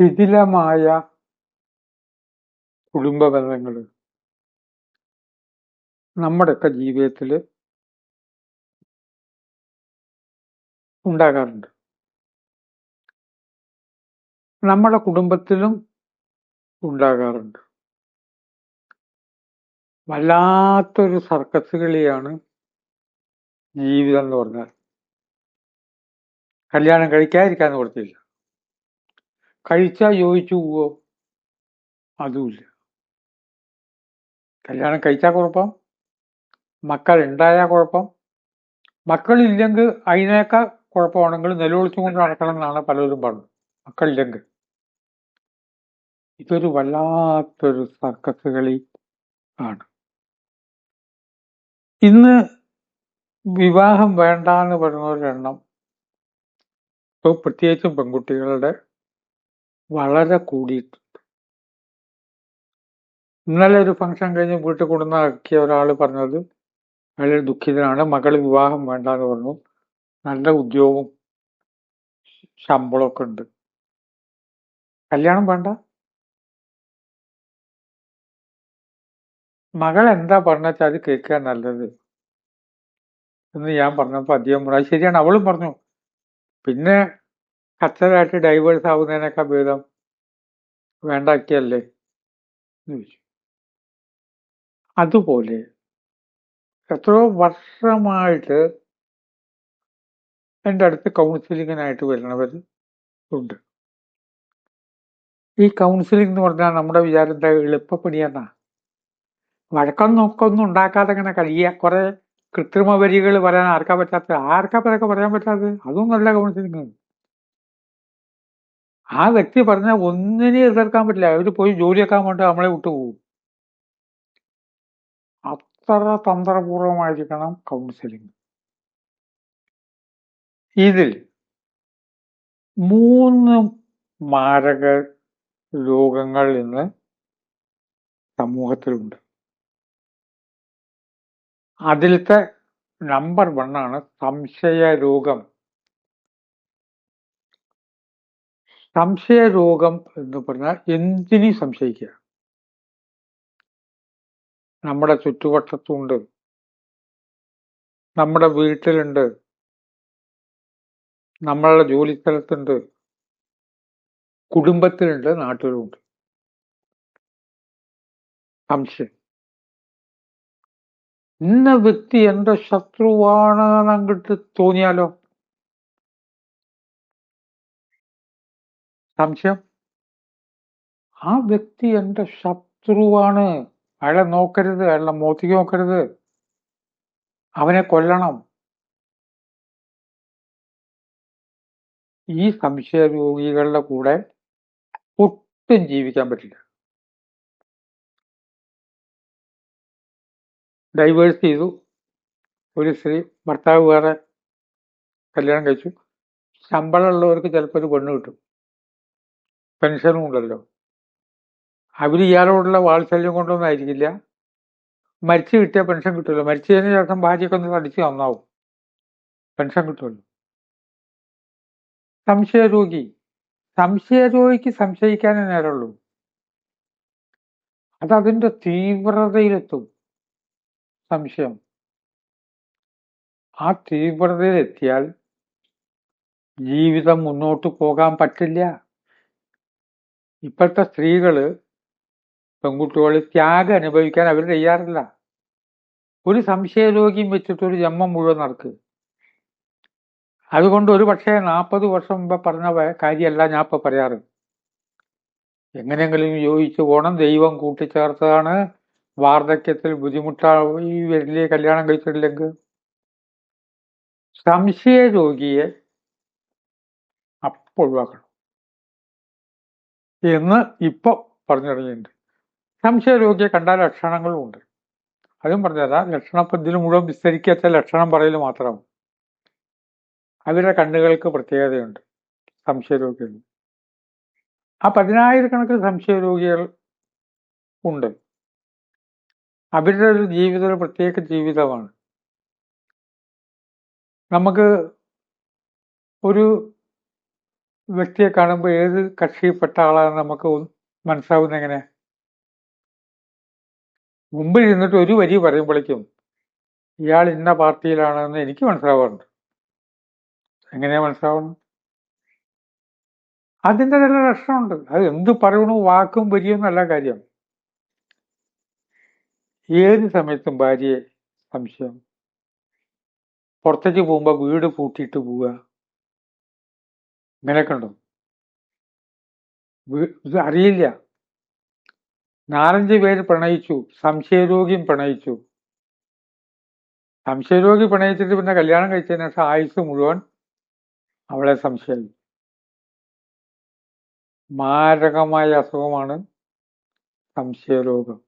ശിഥിലമായ കുടുംബ ബന്ധങ്ങൾ നമ്മുടെയൊക്കെ ജീവിതത്തിൽ ഉണ്ടാകാറുണ്ട്. നമ്മുടെ കുടുംബത്തിലും ഉണ്ടാകാറുണ്ട്. വല്ലാത്തൊരു സർക്കസ് കളിയാണ് ജീവിതം എന്ന് പറഞ്ഞാൽ. കല്യാണം കഴിക്കാതിരിക്കാൻ നിവൃത്തിയില്ല കഴിച്ചാൽ യോജിച്ചു പോവോ? അതുമില്ല. കല്യാണം കഴിച്ചാൽ കുഴപ്പം മക്കൾ ഉണ്ടായാൽ കുഴപ്പം മക്കളില്ലെങ്കിൽ അതിനേക്കാൾ കുഴപ്പമാണെങ്കിൽ നിലവിളിച്ചുകൊണ്ട് നടക്കണം എന്നാണ് പലരും പറഞ്ഞത്. മക്കളില്ലെങ്കിൽ. ഇതൊരു വല്ലാത്തൊരു സർക്കസ് കളി ആണ്. ഇന്ന് വിവാഹം വേണ്ട എന്ന് പറയുന്നവരുടെ എണ്ണം ഇപ്പോൾ പ്രത്യേകിച്ചും പെൺകുട്ടികളുടെ വളരെ കൂടിയിട്ടുണ്ട് ഇന്നലെ ഒരു ഫംഗ്ഷൻ കഴിഞ്ഞ് വീട്ടിൽ കൊണ്ടുവന്നാക്കിയ ഒരാൾ പറഞ്ഞത് അയാൾ ദുഃഖിതനാണ് മകൾ വിവാഹം വേണ്ട എന്ന് പറഞ്ഞു. നല്ല ഉദ്യോഗവും ശമ്പളമൊക്കെ ഉണ്ട്. കല്യാണം വേണ്ട. മകൾ എന്താ പറഞ്ഞാൽ അത് കേൾക്കാൻ നല്ലത് എന്ന് ഞാൻ പറഞ്ഞപ്പോൾ അദ്ദേഹം പറഞ്ഞു "അത് ശരിയാണ് അവളും പറഞ്ഞു. പിന്നെ കച്ചറായിട്ട് ഡൈവേഴ്സ് ആവുന്നതിനൊക്കെ ഭേദം വേണ്ടാക്കിയല്ലേ എന്ന് ചോദിച്ചു. അതുപോലെ എത്രയോ വർഷമായിട്ട് എന്റെ അടുത്ത് കൗൺസിലിങ്ങിനായിട്ട് വരുന്നവർ ഉണ്ട്. ഈ കൗൺസിലിംഗ് എന്ന് പറഞ്ഞാൽ നമ്മുടെ വിചാരം എന്താ? എളുപ്പപ്പണിയെന്നാ. വഴക്കം നോക്കൊന്നും ഉണ്ടാക്കാതെ ഇങ്ങനെ കഴിയുക കുറെ കൃത്രിമ വരികൾ പറയാൻ ആർക്കാ പറ്റാത്തത്? ആർക്കാ പറയാൻ പറ്റാത്തത്? അതും നല്ല കൗൺസിലിംഗ് ആ വ്യക്തി പറഞ്ഞ ഒന്നിനെ എതിർക്കാൻ പറ്റില്ല. അവർ പോയി ജോലിയാക്കാൻ വേണ്ടി നമ്മളെ വിട്ടുപോകും അത്ര തന്ത്രപൂർവമായിരിക്കണം കൗൺസിലിംഗ് ഇതിൽ മൂന്ന് മാരക രോഗങ്ങൾ ഇന്ന് സമൂഹത്തിലുണ്ട്. അതിലത്തെ നമ്പർ വണ്ണാണ് സംശയ രോഗം സംശയ രോഗം എന്ന് പറഞ്ഞാൽ എന്തിനും സംശയിക്കുക? നമ്മുടെ ചുറ്റുവട്ടത്തുണ്ട്. നമ്മുടെ വീട്ടിലുണ്ട്. നമ്മളുടെ ജോലി സ്ഥലത്തുണ്ട് കുടുംബത്തിലുണ്ട് നാട്ടിലുണ്ട് സംശയം. ഇന്ന വ്യക്തി എന്റെ ശത്രുവാണ് അങ്ങോട്ട് തോന്നിയാലോ? സംശയം? ആ വ്യക്തി എന്റെ ശത്രുവാണ്. അയാളെ നോക്കരുത് അയാളെ മോത്തിക്ക് നോക്കരുത്. അവനെ കൊല്ലണം. ഈ സംശയ രോഗികളുടെ കൂടെ ഒട്ടും ജീവിക്കാൻ പറ്റില്ല. ഡൈവേഴ്സ് ചെയ്തു. ഒരു സ്ത്രീ ഭർത്താവ് വേറെ കല്യാണം കഴിച്ചു. ശമ്പളമുള്ളവർക്ക് ചിലപ്പോൾ ഒരു പെണ്ണ് കിട്ടും. പെൻഷനും ഉണ്ടല്ലോ. അവർ ഇയാളോടുള്ള വാത്സല്യം കൊണ്ടൊന്നും ആയിരിക്കില്ല. മരിച്ചു കിട്ടിയ പെൻഷൻ കിട്ടുമല്ലോ. മരിച്ചതിന് ശേഷം ഭാര്യയൊക്കെ ഒന്ന് അടിച്ച് നന്നാവും. പെൻഷൻ കിട്ടുമല്ലോ. സംശയരോഗി സംശയരോഗിക്ക് സംശയിക്കാനേ നേരമുള്ളൂ. അതതിന്റെ തീവ്രതയിലെത്തും. സംശയം. ആ തീവ്രതയിലെത്തിയാൽ ജീവിതം മുന്നോട്ട് പോകാൻ പറ്റില്ല. ഇപ്പോഴത്തെ സ്ത്രീകൾ പെൺകുട്ടികൾ ത്യാഗം അനുഭവിക്കാൻ അവർ തയ്യാറില്ല. ഒരു സംശയരോഗിയും വെച്ചിട്ട് ഒരു ജന്മം മുഴുവൻ നടക്കുക അതുകൊണ്ട് ഒരു പക്ഷേ നാൽപ്പത് വർഷം മുമ്പ് പറഞ്ഞ കാര്യമല്ല ഞാൻ ഇപ്പൊ പറയാറ്. എങ്ങനെയെങ്കിലും യോജിച്ച് പോണം ദൈവം കൂട്ടിച്ചേർത്തതാണ്. വാർദ്ധക്യത്തിൽ ബുദ്ധിമുട്ടായി വരില്ലേ കല്യാണം കഴിച്ചിട്ടില്ലെങ്കിൽ. സംശയ രോഗിയെ അപ്പോൾ ഒഴിവാക്കണം. എന്ന് ഇപ്പൊ പറഞ്ഞു തുടങ്ങിയിട്ടുണ്ട് സംശയ രോഗിയെ കണ്ടാൽ ലക്ഷണങ്ങളും ഉണ്ട്. അതും പറഞ്ഞുതരാം. ലക്ഷണം ഇപ്പൊ ഇതിൽ മുഴുവൻ വിസ്തരിക്കാത്ത ലക്ഷണം പറയൽ മാത്രമാണ് അവരുടെ കണ്ണുകൾക്ക് പ്രത്യേകതയുണ്ട് സംശയരോഗികൾ ആ പതിനായിരക്കണക്കിന് സംശയരോഗികൾ ഉണ്ട്. അവരുടെ ഒരു ജീവിതം പ്രത്യേക ജീവിതമാണ്. നമുക്ക് ഒരു വ്യക്തിയെ കാണുമ്പോൾ ഏത് കക്ഷിയിൽപ്പെട്ട ആളാണെന്ന് നമുക്ക് മനസ്സിലാവുന്ന എങ്ങനെ? മുമ്പിൽ ഇരുന്നിട്ട് ഒരു വരി പറയുമ്പോഴേക്കും ഇയാൾ ഇന്ന പാർട്ടിയിലാണെന്ന് എനിക്ക് മനസ്സിലാവാറുണ്ട്. എങ്ങനെയാ മനസ്സിലാവണം അതിന്റെ തന്നെ രക്ഷമുണ്ട് അത് എന്ത് പറയണു വാക്കും വരിയെന്നല്ല കാര്യം. ഏത് സമയത്തും ഭാര്യയെ സംശയം. പുറത്തേക്ക് പോകുമ്പോൾ വീട് പൂട്ടിയിട്ട് പോവുക. ഇങ്ങനെയൊക്കെ ഉണ്ടോ ഇത് അറിയില്ല. നാലഞ്ച് പേര് പ്രണയിച്ചു. സംശയരോഗിയും പ്രണയിച്ചു. സംശയരോഗി പ്രണയിച്ചിട്ട് പിന്നെ കല്യാണം കഴിച്ചതിന് ശേഷം ആയുസ് മുഴുവൻ അവളെ സംശയം. മാരകമായ അസുഖമാണ് സംശയരോഗം.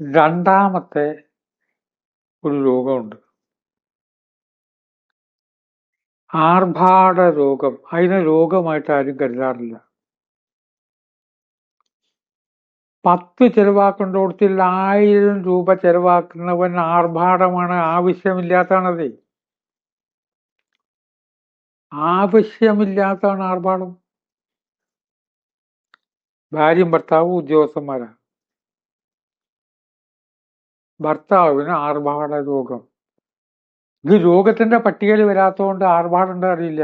രണ്ടാമത്തെ ഒരു രോഗമുണ്ട്. ആർഭാട രോഗം അതിനെ രോഗമായിട്ട് ആരും കരുതാറില്ല. പത്ത് ചെലവാക്കേണ്ടോടത്തിൽ ആയിരം രൂപ ചെലവാക്കുന്നവൻ ആർഭാടമാണ് ആവശ്യമില്ലാത്തതാണത്. ആവശ്യമില്ലാത്തതാണ് ആർഭാടം. ഭാര്യയും ഭർത്താവും ഉദ്യോഗസ്ഥന്മാരാണ് ഭർത്താവിന് ആർഭാട രോഗം ഇത് രോഗത്തിന്റെ പട്ടികയിൽ വരാത്തതുകൊണ്ട് ആർഭാടുണ്ടോ അറിയില്ല.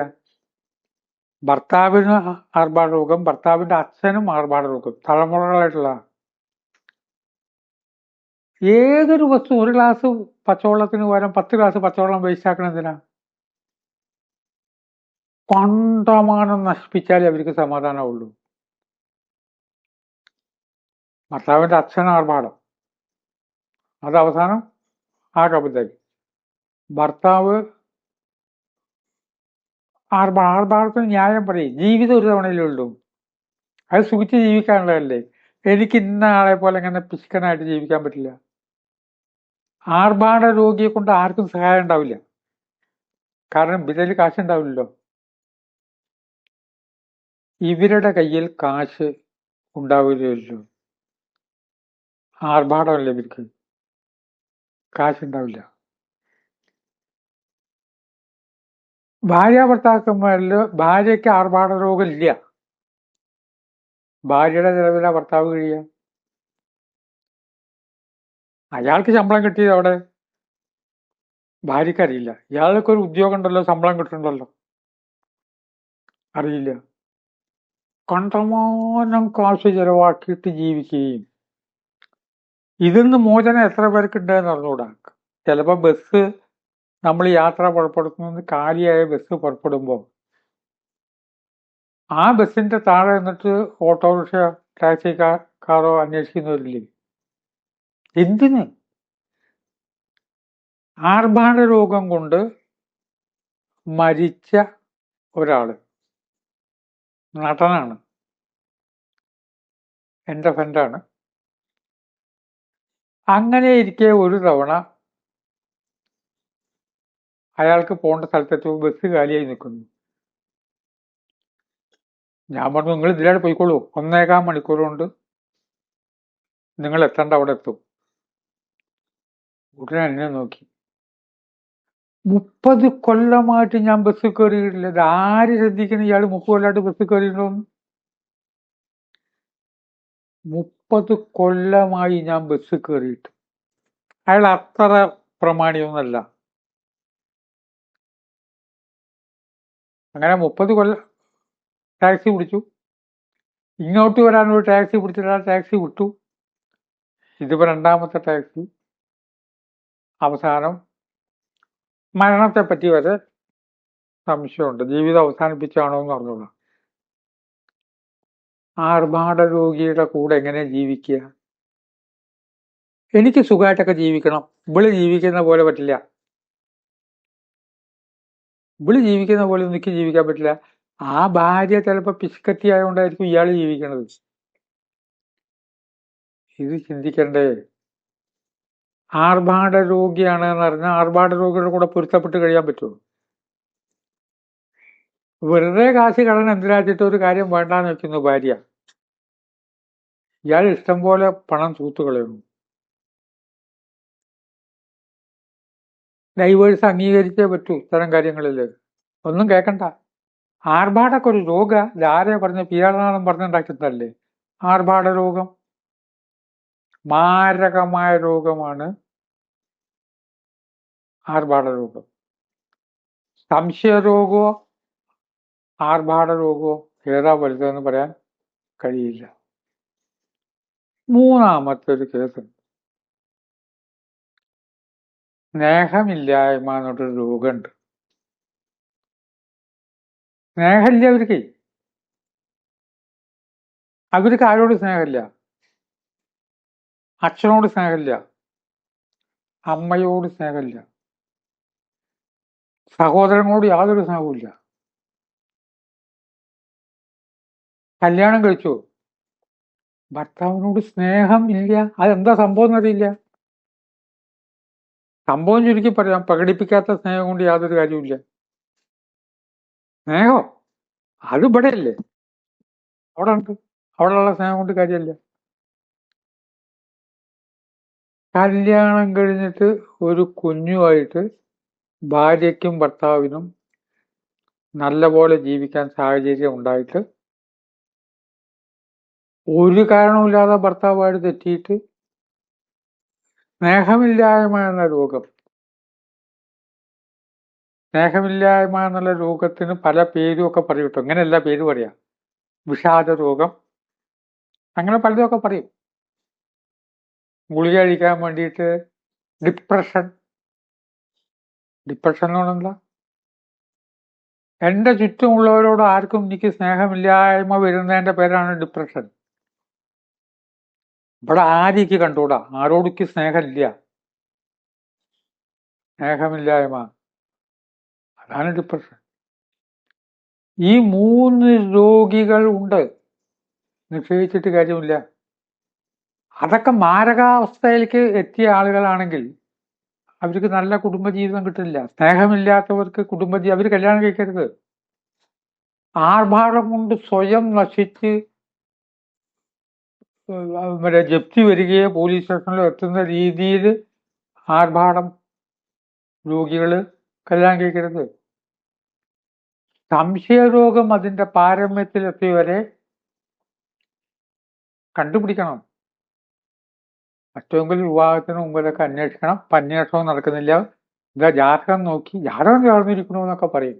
ഭർത്താവിന് ആർഭാട രോഗം ഭർത്താവിന്റെ അച്ഛനും ആർഭാട രോഗം തലമുറകളായിട്ടുള്ള. ഏതൊരു വസ്തു ഒരു ഗ്ലാസ് പച്ചവെള്ളത്തിന് പകരം പത്ത് ഗ്ലാസ് പച്ചവെള്ളം വേസ്റ്റ് ആക്കണം എന്തിനാ കണ്ടമാനം നശിപ്പിച്ചാലേ അവർക്ക് സമാധാനമുള്ളൂ. ഭർത്താവിന്റെ അച്ഛൻ ആർഭാടം. അത് അവസാനം ആ കവിതയ്ക്ക് ഭർത്താവ് ആർഭാ ആർഭാടത്തിന് ന്യായം പറയും. ജീവിതം ഒരു തവണയിലേ ഉള്ളൂ അത് സുഖിച്ച് ജീവിക്കാനുള്ളതല്ലേ. എനിക്ക് ഇന്ന ആളെ പോലെ ഇങ്ങനെ പിശുക്കനായിട്ട് ജീവിക്കാൻ പറ്റില്ല. ആർഭാട രോഗിയെ കൊണ്ട് ആർക്കും സഹായം ഉണ്ടാവില്ല. കാരണം വിരൽ കാശുണ്ടാവില്ലല്ലോ ഇവരുടെ കയ്യിൽ കാശ് ഉണ്ടാവില്ലല്ലോ ആർഭാടമല്ലേ ഇവർക്ക്. കാശുണ്ടാവില്ല ഭാര്യ ഭർത്താക്കന്മാരിൽ ഭാര്യയ്ക്ക് ആർഭാട രോഗം ഇല്ല ഭാര്യയുടെ നിലവിലെ ഭർത്താവ് കഴിയുക അയാൾക്ക് ശമ്പളം കിട്ടിയത് അവിടെ ഭാര്യക്കറിയില്ല ഇയാൾക്ക് ഒരു ഉദ്യോഗം ഉണ്ടല്ലോ ശമ്പളം കിട്ടുന്നുണ്ടല്ലോ. അറിയില്ല. കണ്ടമാനം കാശ് ചെലവാക്കിയിട്ട് ജീവിക്കുകയും. ഇതിന്ന് മോചനം എത്ര പേർക്കുണ്ടെന്ന് അറിഞ്ഞുകൂടാ. ചിലപ്പോൾ ബസ് നമ്മൾ യാത്ര പുറപ്പെടുത്തുന്നത് കാലിയായ ബസ് പുറപ്പെടുമ്പോൾ. ആ ബസ്സിന്റെ താഴെ നിന്നിട്ട് ഓട്ടോറിക്ഷ ടാക്സി കാറോ അന്വേഷിക്കുന്നവരില്ലേ? എന്തിന്? ആർഭാട രോഗം കൊണ്ട് മരിച്ച ഒരാൾ. നടനാണ്. എന്റെ ഫ്രണ്ടാണ് അങ്ങനെ ഇരിക്കെ ഒരു തവണ അയാൾക്ക് പോകേണ്ട സ്ഥലത്തെത്തി ബസ് കാലിയായി നിൽക്കുന്നു. ഞാൻ പറഞ്ഞു നിങ്ങൾ ഇതിലാണ് പോയിക്കോളൂ. ഒന്നേകാൽ മണിക്കൂർ കൊണ്ട് നിങ്ങൾ എത്തേണ്ട അവിടെ എത്തും. ഉടനെ എന്നെ നോക്കി. മുപ്പത് കൊല്ലമായിട്ട് ഞാൻ ബസ് കയറിയിട്ടില്ല. ഇത് ആര് ശ്രദ്ധിക്കണം ഇയാൾ മുപ്പത് കൊല്ലമായിട്ട് ബസ് കയറിയിട്ടുണ്ടോന്ന് മുപ്പത് കൊല്ലമായി ഞാൻ ബസ് കയറിയിട്ട്. അയാൾ അത്ര പ്രമാണിയൊന്നല്ല. അങ്ങനെ മുപ്പത് കൊല്ലം ടാക്സി പിടിച്ചു. ഇങ്ങോട്ട് വരാൻ ഒരു ടാക്സി പിടിച്ചിട്ട് ടാക്സി വിട്ടു. ഇതിപ്പോ രണ്ടാമത്തെ ടാക്സി. അവസാനം മരണത്തെ പറ്റി വരെ സംശയമുണ്ട്. ജീവിതം അവസാനിപ്പിച്ചാണോ എന്ന് പറഞ്ഞോളാം ആർഭാട രോഗിയുടെ കൂടെ എങ്ങനെ ജീവിക്കുക? എനിക്ക് സുഖമായിട്ടൊക്കെ ജീവിക്കണം. ഇവിടെ ജീവിക്കുന്ന പോലെ പറ്റില്ല. ഇവൾ ജീവിക്കുന്ന പോലെ എനിക്ക് ജീവിക്കാൻ പറ്റില്ല. ആ ഭാര്യ ചിലപ്പോ പിസ്കത്തി ആയതുകൊണ്ടായിരിക്കും ഇയാൾ ജീവിക്കണത്. ഇത് ചിന്തിക്കണ്ടേ. ആർഭാട രോഗിയാണ് എന്ന് പറഞ്ഞാൽ ആർഭാട രോഗിയുടെ കൂടെ പൊരുത്തപ്പെട്ട് കഴിയാൻ പറ്റുമോ? വെറുതെ കാശ് കടന്ന് എന്തിനാച്ചിട്ട് ഒരു കാര്യം വേണ്ടാന്ന് വെക്കുന്നു ഭാര്യ. ഇയാൾ ഇഷ്ടം പോലെ പണം തൂത്തു ഡൈവേഴ്സ് അംഗീകരിച്ചേ പറ്റൂ ഇത്തരം കാര്യങ്ങളിൽ. ഒന്നും കേൾക്കണ്ട ആർഭാടൊക്കെ ഒരു രോഗ. ഇതാരെ പറഞ്ഞ പിയാളനാഥം പറഞ്ഞുണ്ടാക്കുന്നതല്ലേ ആർഭാട രോഗം. മാരകമായ രോഗമാണ് ആർഭാട രോഗം. സംശയരോഗമോ ആർഭാട രോഗമോ ഏതാ വലുതെന്ന് പറയാൻ കഴിയില്ല. മൂന്നാമത്തെ ഒരു കേസുണ്ട് സ്നേഹമില്ലായ്മ എന്നൊരു രോഗമുണ്ട്. സ്നേഹമില്ല അവർക്ക്. അവർക്ക് ആരോട് സ്നേഹമില്ല. അച്ഛനോട് സ്നേഹമില്ല. അമ്മയോട് സ്നേഹമില്ല. സഹോദരങ്ങളോട് യാതൊരു സ്നേഹവുമില്ല. കല്യാണം കഴിച്ചു? ഭർത്താവിനോട് സ്നേഹം ഇല്ല അതെന്താ സംഭവം എന്നറിയില്ല. സംഭവം ചുരുക്കി പറയാം. പ്രകടിപ്പിക്കാത്ത സ്നേഹം കൊണ്ട് യാതൊരു കാര്യവുമില്ല. സ്നേഹം? അത് ഇവിടെ അല്ലേ അവിടെ ഉണ്ട് അവിടെയുള്ള സ്നേഹം കൊണ്ട് കാര്യമല്ല. കല്യാണം കഴിഞ്ഞിട്ട് ഒരു കുഞ്ഞുമായിട്ട് ഭാര്യയ്ക്കും ഭർത്താവിനും നല്ലപോലെ ജീവിക്കാൻ സാഹചര്യം ഉണ്ടായിട്ട് ഒരു കാരണവുമില്ലാതെ ഭർത്താവായിട്ട് തെറ്റിയിട്ട് സ്നേഹമില്ലായ്മ എന്ന രോഗം സ്നേഹമില്ലായ്മ എന്നുള്ള രോഗത്തിന് പല പേരും ഒക്കെ പറയും കേട്ടോ. ഇങ്ങനെയല്ല പേര് പറയാം. വിഷാദ രോഗം. അങ്ങനെ പലതൊക്കെ പറയും. ഗുളിക കഴിക്കാൻ വേണ്ടിയിട്ട് ഡിപ്രഷൻ. ഡിപ്രഷൻ എന്ന് എന്റെ ചുറ്റുമുള്ളവരോട് ആർക്കും എനിക്ക് സ്നേഹമില്ലായ്മ വരുന്നതിന്റെ പേരാണ് ഡിപ്രഷൻ. ഇവിടെ ആര്യക്ക് കണ്ടുകൂടാ? ആരോടിക്ക് സ്നേഹമില്ല. സ്നേഹമില്ലായ്മ. അതാണ് ഡിപ്രഷൻ ഈ മൂന്ന് രോഗികൾ ഉണ്ട്. നിക്ഷേപിച്ചിട്ട് കാര്യമില്ല. അതൊക്കെ മാരകാവസ്ഥയിലേക്ക് എത്തിയ ആളുകളാണെങ്കിൽ അവർക്ക് നല്ല കുടുംബജീവിതം കിട്ടില്ല സ്നേഹമില്ലാത്തവർക്ക് കുടുംബജീവി അവർ കല്യാണം കഴിക്കരുത്. ആർഭാടം കൊണ്ട് സ്വയം നശിച്ച് മറ്റേ ജപ്തി വരികയോ പോലീസ് സ്റ്റേഷനിൽ എത്തുന്ന രീതിയിൽ ആർഭാടം രോഗികൾ കല്യാണം കഴിക്കരുത്. സംശയരോഗം അതിന്റെ പാരമ്യത്തിലെത്തിയവരെ കണ്ടുപിടിക്കണം. മറ്റെങ്കിൽ വിവാഹത്തിന് മുമ്പിലൊക്കെ അന്വേഷിക്കണം. അന്വേഷണവും അന്വേഷണം നടക്കുന്നില്ല. ഇതാ ജാതകം നോക്കി ജാതകം ചേർന്നിരിക്കണമെന്നൊക്കെ പറയും.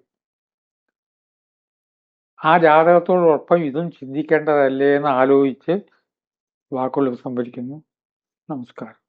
ആ ജാതകത്തോടൊപ്പം ഇതും ചിന്തിക്കേണ്ടതല്ലേ എന്ന് ആലോചിച്ച് വാക്കുകൾ സംഭരിക്കുന്നു. നമസ്കാരം.